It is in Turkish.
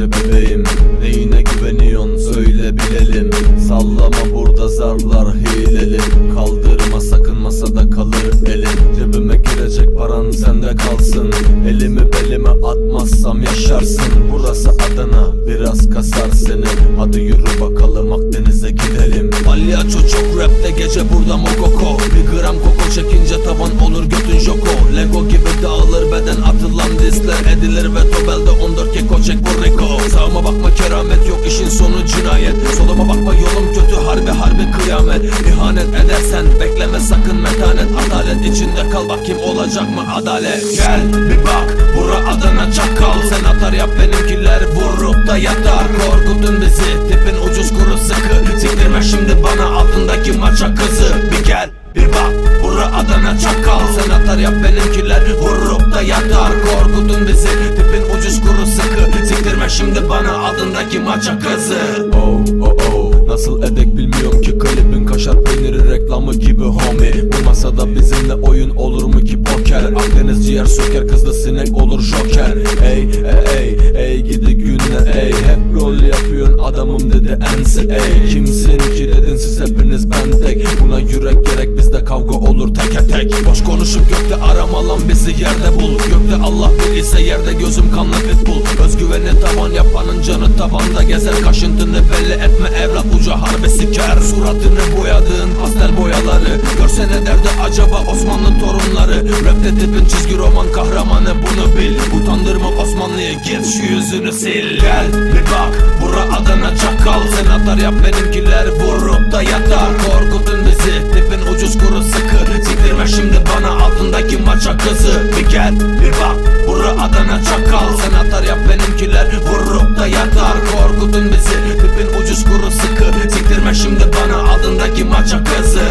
sadece bebeğim Neyine güveniyon söyle bilelim. Sallama burada zarlar hileli Kaldırma sakın masada kalır elin. Cebime girecek paran sende kalsın. Elimi belime atmazsam yaşarsın. Burası Adana biraz kasar seni. Hadi yürü bakalım Akdeniz'e gidelim. Palyaço çok rapte gece burada mogoko Bir gram koko çekince tavan olur götün joko. Lego gibi dağılır beden atılır harbi kıyamet. İhanet edersen bekleme sakın metanet. Adalet içinde kal bak kim olacak mı adalet? Gel bir bak bura Adana çakal. Sen atar yap benimkiler vurup da yatar. Korkutun bizi tipin ucuz kuru sıkı. Siktirme şimdi bana altındaki maça kızı. Bir gel bir bak bura Adana çakal. Sen atar yap benimkiler vurup da yatar. Korkutun bizi tipin ucuz kuru sıkı. Siktirme şimdi bana adındaki maça kızı. Oh oh oh Nasıl edek bilmiyorum ki. Klibin kaşar peyniri reklamı gibi homie. Bu masada bizimle oyun olur mu ki poker? Akdeniz ciğer söker kızlı sinek olur joker. Ey ey ey ey gidi günler ey. Hep rol yapıyorsun adamım dedi ense ey. Kimsin yürek gerek bizde kavga olur teke tek. Boş konuşup gökte arama lan bizi yerde bul. Gökte Allah bir ise yerde gözüm kanlı pitbull Özgüveni tavan yapanın canı tavanda gezer. Kaşıntını belli etme evlat ucu harbi siker. Suratını boyadığın pastel boyaları. Görse ne derdi acaba Osmanlı torunları? Rapte tipin çizgi roman kahramanı bunu bil. Utandırma Osmanlı'yı git şu yüzünü sil. Gel bir bak bura Adana çakal. Sen atar yap benimkiler vurup da yatar. Korkutun gel. Bir bak bura Adana çakal. Sen atar yap benimkiler vurup da yatar. Korkutun bizi tipin ucuz kuru sıkı. Siktirme şimdi bana adındaki maça kızı